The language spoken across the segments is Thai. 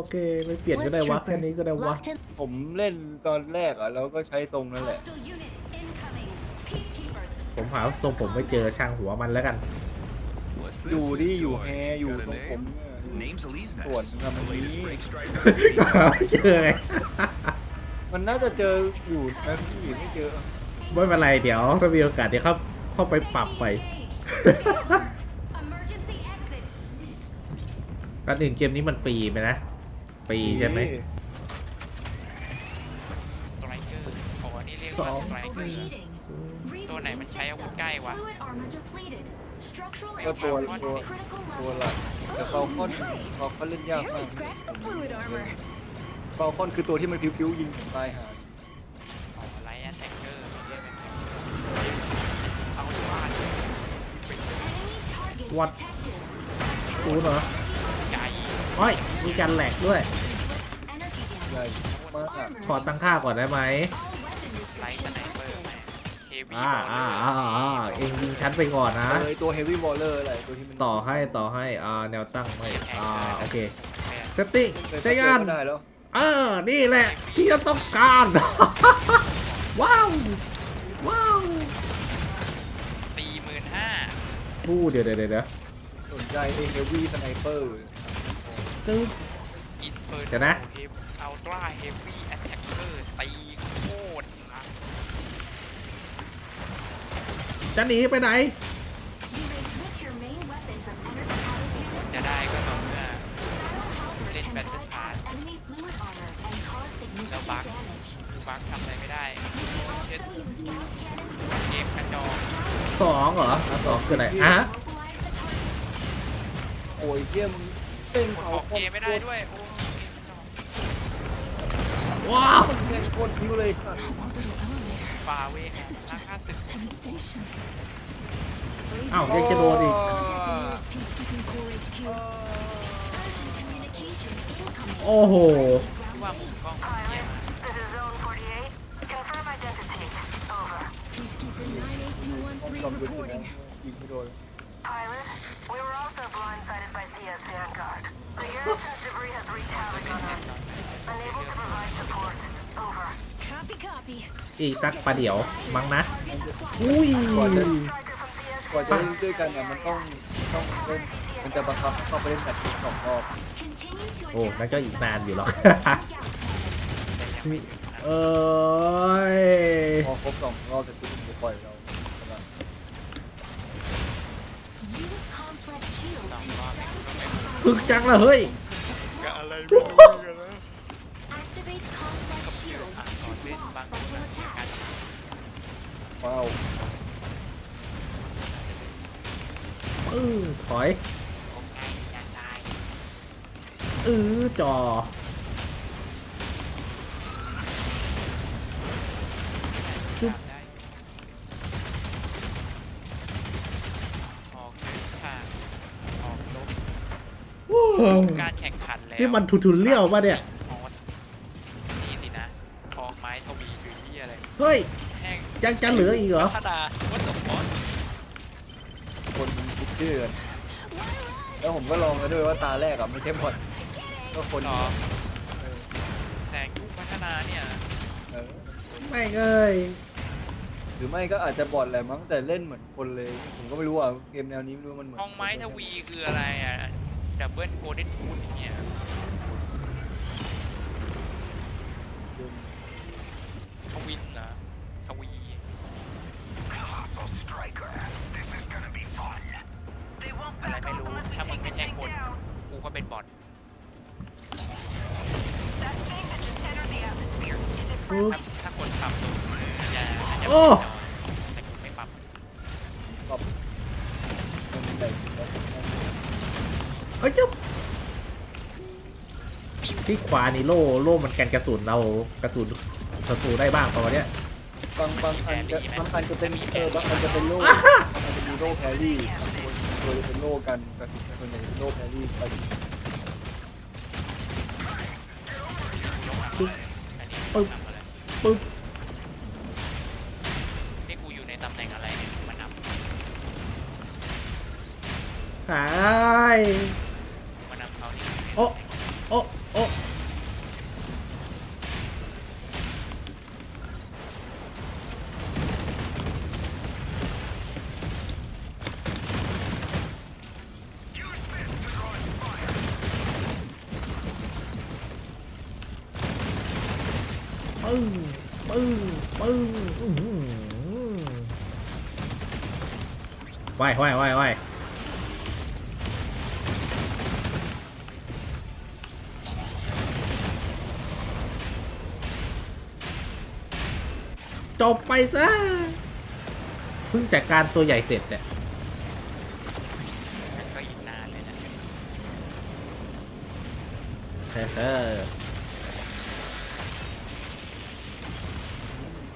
โอเคไม่เปลี่ยนก็ได้วะแค่นี้ก็ได้วะ Locked in. ผมเล่นตอนแรกอะแล้วก็ใช้ทรงนั่นแหละ Hostile units incoming. Peacekeepers. ผมหาทรงผมไม่เจอช่างหัวมันแล้วกัน What's อยู่ this ดิ new อยู่ toy? แฮอยู่ Got ต a รงผม name? เนี่ย Name's Elise ส่วน Nest. ทำมัน The นี้ latest break striker. ไม่เจอไงมันน่าจะเจออยู่นะพี่ไม่เจอไม่เป็นไรเดี๋ยวถ้ามีโอกาสเดี๋ยวเข้าเข้าไปปรับไป Emergency exit. ก็หนึ่งเกมนี้มันฟรีไหมนะ ฟรีใช่ไหมสไตรเกอร์โอ้นี่เรียกว่าสไตรเกอร์ Overheating. ตัวไหนมันใช้อาวุธใกล้วะ Fluid armor depleted. Structural ก็ตัว integrity ตัว critical ตัว level. หลักแต่ฟาลคอนฟาลคอนเล่นยากมาก Barely scratched the fluid armor. ฟาลคอนคือตัวที่มันพิ้วๆยิงผมตายหาอ๋อไลท์แอนแทกเกอร์เรียกเป็นเอาว่า Enemy target What? detected. กูเหรอใหญ่ อ้อยมีการแหลกด้วย Inflicts energy ใหญ่ damage. มากอะ Armor ขอตั้งค่าก่อนได้ไหม All weapon ไลท์ส restrictions ไนเปอร์ lifted. แม่เฮฟวี่อ่าบอลเลอ่าอร์อ่าอ่าเองยิงชั้นไปก่อนนะ เลยตัวเฮฟวี่บอลเลอร์อะไรตัวที่มันต่อให้ต่อให้อ่าแนวตั้งไม่อ่าโอเคแม่เซตติ้งเป็นใช้งานก็ได้แล้วเออ นี่แหละ ที่เราต้องการ ว้าว ว้าวสี่หมื่นห้าพูดเดี๋ยวเดี๋ยวเดี๋ยวเดี๋ยวสนใจเอเฮฟวี่สไนเปอร์ ตึ๊บอินเฟอร์เดี๋ยวนะเฮฟอัลตร้าเฮฟวี่แอนแทกเกอร์ตีโคตรหนักจะหนีไปไหน You may switch your main weapon from energy powered units จะได้ก็ต่อเมื่อ Battle Halberd Lên can Battle bypass Pass. enemy fluid armor and cause significant back. damage. บักทำอะไรไม่ได้เช็ด Also use gas cannons to เกมกระจอกสองเหรออะสองคืออะไรอะ localize the target. โอ้ยเยี่ยม เต้นอเขาอกเกมไม่ได้ด้วยโอ้เกมกระจอกว้าวเต้นโคตรพิ้วเลยค่ะฝ่าเวหาราคาศึก devastation. อ้าวยังจะโดนอีก Contact the nearest peacekeeping corps HQ. Urgent communication incoming. โอ้โหว่ามุมกล้องเนี่ย This is Zone 48. Confirm identity. Over. Peacekeeper ป้อง98213กันด้วยนะ reporting. ยิงไม่โดน Pilot, we were also blindsided by Thea's Vanguard. The Garrison's debris has wreaked havoc on us. Unable to provide support. Over. Copy, copy. อีกสักประเดี๋ยวมั้งนะ อุ้ย ก่อนจะ Striker from Thea's ก่อนจะเล่นด้วยกันเนี่ยมันต้องต้องเล่นมันจะบังคับเข้าไปเล่นแมตช์สองรอบ Continue to โอ้ attack นั่นก็อีกนานอยู่หรอก Take out cannon. มีเอ้ย พอครบสองรอบจะถึงจะปล่อยเรา stem พึกจังละเฮ้ยก็อะไรไม่รู้กันแล้ว Activate complex shield to block frontal attack. ว้าวอือถอยผมไงอย่าตายอือจอ การแข่งขันแล้วนี่มันทูทูเรียลป่ะเนี่ยออสนี่สินะทองไม้ทวีคือที่อะไรเฮ้ย แห้งยังจะเหลืออีกเหรอ พัฒนาวัตถุฟอนคนคิดชื่อกันแล้วผมก็ลองกันด้วยว่าตาแรกอะไม่ใช่บอทก็คนหรอแสงยุคพัฒนาเนี่ยเออไม่เอ้ยหรือไม่ก็อาจจะบอทแหละมั้งแต่เล่นเหมือนคนเลย ผมก็ไม่รู้อะเกมแนวนี้ไม่รู้มันเหมือนทองไม้ทวีคืออะไรอะ ดับเบิลโกลเด้นทูนอย่างเงี้ยทวินนะทวี They won't อะไร back ไม่ off รู้ unless we ถ้ามึง take ไม่ this ใช่ thing คน down. กูก็เป็นบอท That thing that just entered the atmosphere. Is it อุ๊ยถ้าถ้าคนปรับตัวจะจะโอ้แต่ ที่ขวานี่โล่โล่มันกันกระสุนเรากระสุนศัตรูได้บ้างประมาณเนี้ยบางบางอันจะบางอันจะเป็นเออบางอันจะเป็นโล่อ่าฮะมันจะมีโล่แพรรี่ตัวจะเป็นโล่กันกับส่วนใหญ่เป็นโล่แพรรี่ไปอันนี้ปึ๊บทำอะไรปึ๊บนี่กูอยู่ในตำแหน่งอะไรเนี่ยมานหายำมานำเขานี่โอ้โอ้ Ô Bừ, bừ, bừ. Hoài, hoài, hoài, hoài. จบไปซะเพิ่งจัดการตัวใหญ่เสร็จเนี่ยมันก็อีกนานเลยนะเออ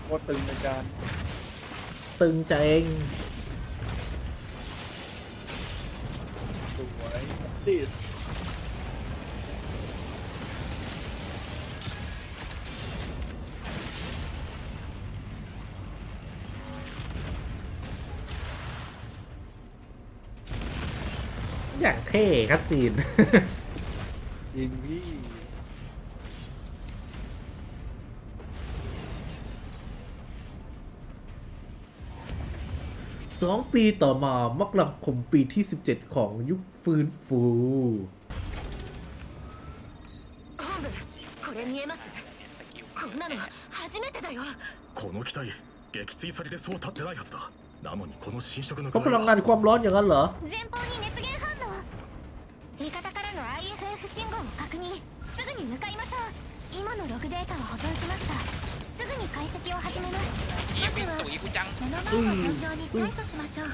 โคตรตึงในการตึงใจเองสวยติด อย่างเท่คัสซีน ยิงพี่ สองปีต่อมามกราคมปีที่ 17 ของยุคฟื้นฟู 本部これ見えますこんなの初めてだよこの機体撃墜されてそう立ってないはずだなのにこの侵食の ก็พลัง は งานความร้อนอย่างนั้นเหรอ 前方に熱源反応味方からの フ信号を確認すぐに向かいましょう。今のログデータを保存しました。すぐに解析を始めます。まずは目の前の状況に対処しましょう。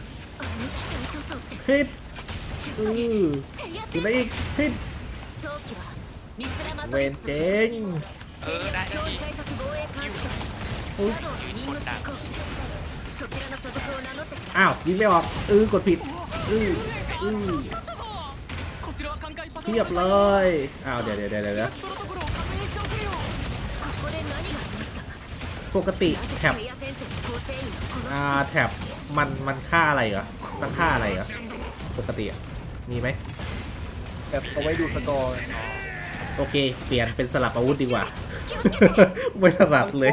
ップ。 เทียบเลยอ้าวเดี๋ยวเดี๋ยวเดี๋ยวปกติแถบอ่าแถบมันมันค่าอะไรเหรอตั้งค่าอะไรเหรอปกติอะมีไหมแท็บเอาไว้ดูสกอร์โอเค เปลี่ยนเป็นสลับอาวุธดีกว่า ไม่สลับเลย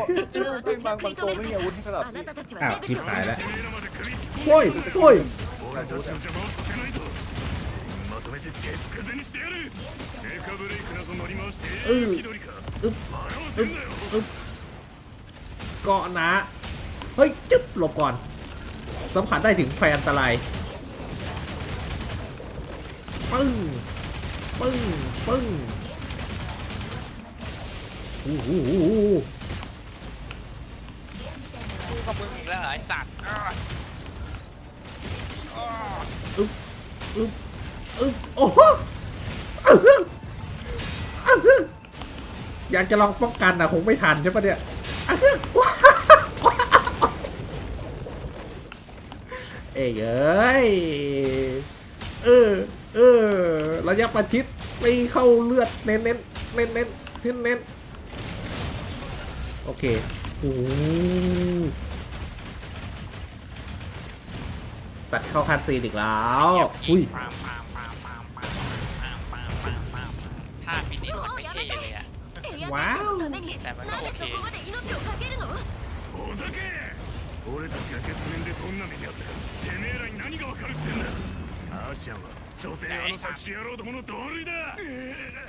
เป็นบางบางตัวไม่มีอาวุธที่สลับอ้าวทิพหายแล้วโอ้ยโอ้ย 鉄くずにしてやるデカブレイクなど乗り回してうん気取りかอึ๊บ 笑わせんなよ เกาะนะ เฮ้ยจึ๊บหลบก่อน สัมผัสได้ถึงภัยอันตราย ปึ้ง ปึ้ง ปึ้งโอ้โห กูกับมึงอีกแล้วเหรอไอ้สัตว์อ้าวอ้าว อึ๊บอึ๊บอึ๊บ โอ้โหอื้อหืออื้อหืออยากจะลองป้องกันนะคงไม่ทันใช่ปะเนี่ยอื้อหือว้าวเอ้ยเอ้ยเออเออระยะประชิดไม่เข้าเลือดเน้นเน้นเน้นเน้นเน้นเน้นโอเคโอ้โหตัดเข้าคันซีนอีกแล้ว อุ้ย ท่เลยอะ テリア戦線のためにわおなぜそこまで命を懸けるのほざけ俺たちが月面でどんな目にあったかてめえらに何がわかるってんだアーシアンは所詮あの作詞野郎どもの同類だ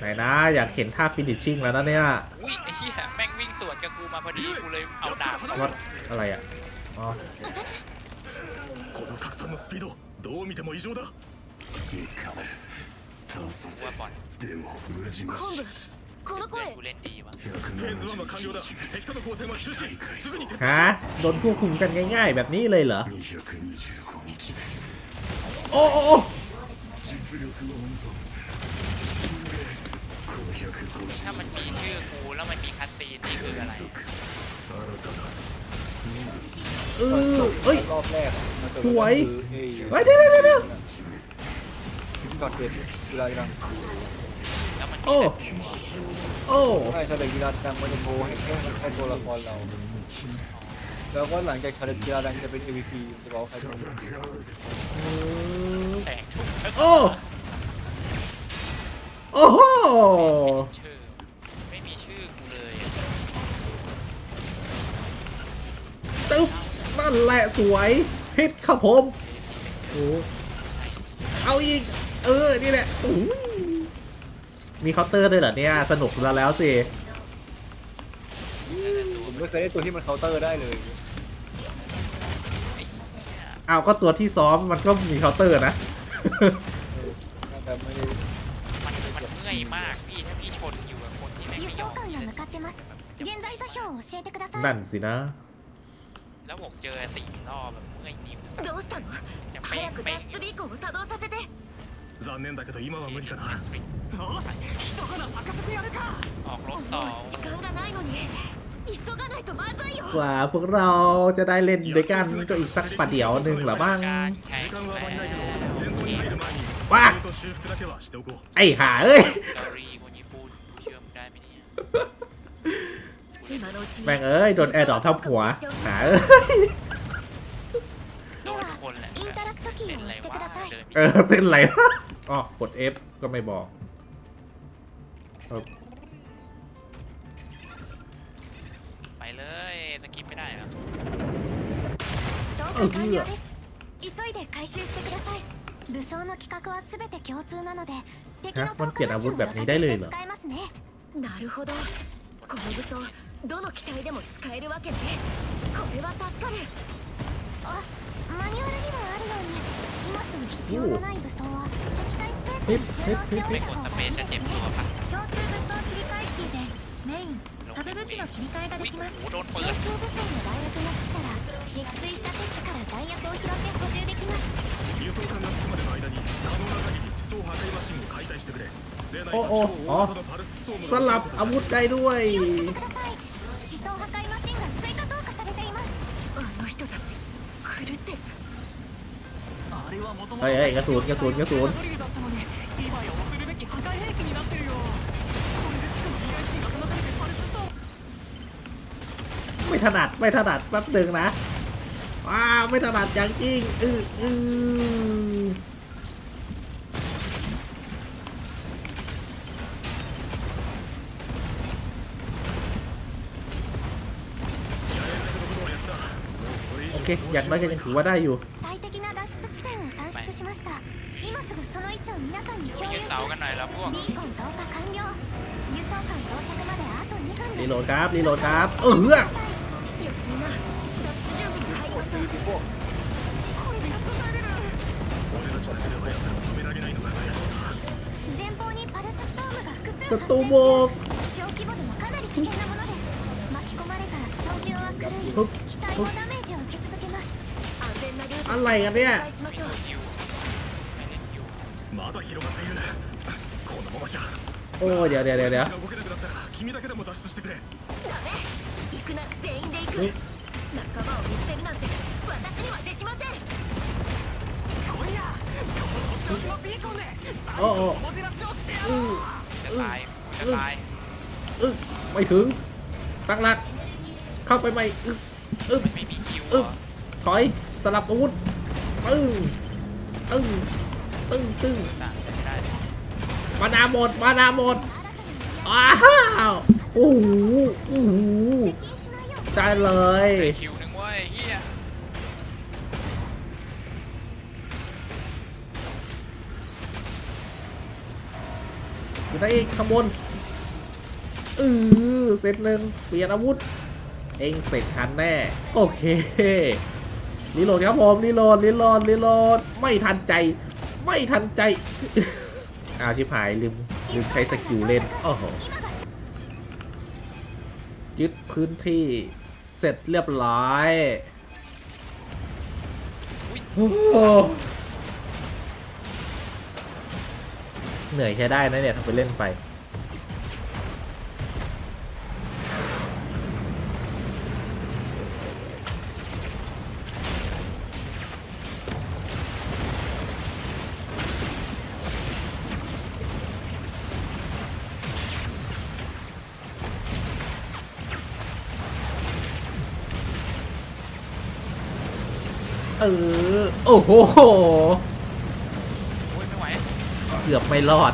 ไหนนะอยากเห็นท่าฟินิชชิ่งแล้วนะเนี่ย อุ้ยไอ้เหี้ยแม่งวิ่งสวนกับกูมาพอดีกูเลยเอาดาบเข้า วัดอะไรอ่ะ อ๋อ この拡散のスピードどう見ても異常だ กูว่าบอล 本部この เพื่ อน 声 กูเล่นดีวะ フェーズ1は完了だ敵との交戦は中止すぐに撤 ฮะ โดนควบคุมกันง่าย ๆ แบบนี้เลยเหรอ โอ้โอ้โอ้ ถ้ามันมีชื่อกูแล้วมันมีคัตซีนนี่คืออะไร เออเอ้ย รอบแรกมาเจอ สวย คือไอ้ เฮ้ยเดี๋ยวเดี๋ยวเดี๋ยว ก่อนเกิดกีฬาดัง แล้วมันมี โอ้ แ โอ้ โอ้ ใช่แาเลนจ์กีฬาดังมันจะโบเห็แค่แค่ตัวละครเรา แล้วก็หลังจากคาเลดจ์กีฬาดังจะเป็น MVP จะบอกว่าใครแตกโอ้ โอ้โหโอไม่มีชื่อกูเลยตึ๊บนั่นแหละสวยฮิตครับผมโอ้เอาอีก เออ นี่แหละโอ้ย มีเคาน์เตอร์ด้วยเหรอเนี่ย สนุกแล้วแล้วสิ ผมไม่เคยได้ตัวที่มันเคาน์เตอร์ได้เลย เอาก็ตัวที่ซ้อมมันก็มีเคาน์เตอร์นะ แต่ไม่ได้ มันมันเมื่อยมากพี่ถ้าพี่ชนอยู่กับคนที่แม่ง 輸 ไม่ย 送 อม 艦が向かってます現在座標を教えてください นั่นสินะ แล้วผมเจอสี่รอบแบบเมื่อยนิ้วสั่น どうしたの จะเป๊ะ 早く เป๊ะ 脱出ビーコンを作動させて 残念だけど今は無理かなよし一花咲かせてやるか ออกรถต่อ 時間がないのに急がないとまずいよ กว่าพวกเราจะได้เล่นด้วยกันก็อีกสักประเดี๋ยวหนึ่งเหรอบ้าง การแข่ง 時間はあまりないけど แล้ว 戦闘に入る前にわあレベルと修復だけはしておこう ไอ้ห่าเอ้ย เกาหลีคนญี่ปุ่นเชื่อมได้ไหมเนี่ย 今のうちに แม่งเอ้ย โดนแอร์ดรอปทับหัว หาเอ้ย โดนทุกคนแหละ インタラクトキー เล่น を อะไร 押してく วะ ださい เดิน เออเส้นไหลวะ อ๋อกด F ก็ไม่บอกเออ ไปเลยสกิปไม่ได้เหรอ 召喚完了です急いで回収してください武装の規格は全て共通なので敵の投下マシンを予測して使えますねなるほどこの武装どの機体でも使えるわけねこれは助かる 必要のない武装は積載スペースに収納してお ไม่ い ก た ด 方 ส が เป いい ซ で จะ す เจ็บ ね ตัวปะ 共通武装切り替えキーでメインサブ武器の切り替えがで วิ่ง きます โอ้โหโดนปื 共 น 通部隊の弾薬が尽きたら撃墜した敵機から弾薬を拾って補充できます輸送艦が着くまでの間に可能な限り地層破壊マシンを解体してくれでないと โอ้ 超 โอ้อ๋อ 大型のパルスストーム สลับอาวุธได้ด้วย เฮ้ยเฮ้ยกระสุนกระสุนกระสุนไม่ถนัดไม่ถนัดแป๊บหนึ่งนะว้าไม่ถนัดอย่างจริงอืออือโอเค อย่างน้อยก็ยังถือว่าได้อยู่ しました今すぐその位置を皆さんに ไป 共有 ยึด し เสา ま กันหน่อยแล้วพวก すビーコン投下完了輸送艦到着まであと2分 รี です โหลดครับ รีโหลดครับ เออ よしみんな脱出準備に入りましょう俺たちだけでは奴らを止められないのが怪しいな前方にパルスストームが複数 ส 発 ตู 生 โบ 中 ก 小規模でもかなり危険なものです巻き込まれたら小銃は狂いふっ機体もダメージを受け続けます安全なルート อ まだ広がっているこのままじゃ โอ้ เดี๋ยวเดี๋ยวเดี๋ยวเดี๋ยว 私が動けなくなったら君だけでも脱出してくれダメ行くなら全員で行くえ仲間を見捨てるなんて私にはできません今夜このとっておきのビーコンで โอ้โอ้ おもてなしをしてや อื ろう อ จะตายกูจะตาย อึ๊กไม่ถึง ตั้งหลัก เข้าไปไม่อึ๊กอึ๊ก มันไม่มีคิว อึ๊บ อ่ะ ถอย สลับอาวุธตึ้งตึ้ง ตึ้งตึ้งต่ามดานาหมดมานาหมดอ้าวโอ้โหโอ้โหได้เลยได้คินึ่งเอยู่ได้อีกข้างบนอือเสร็จหนึ่งเปลี่ยนอาวุธ เองเสร็จทันแน่ โอเครีโหลดครับผมรีโหลดรีโหลดรีโหลดไม่ทันใจ ไม่ทันใจ อ้าวชิบหายลืมลืมใช้สกิลเล่นโอ้โหยึดพื้นที่เสร็จเรียบร้อยโอ้โหเหนื่อยใช้ได้นะเนี่ยทำไปเล่นไป เออ โอ้โห โอ้ยไม่ไหว เกือบไม่รอด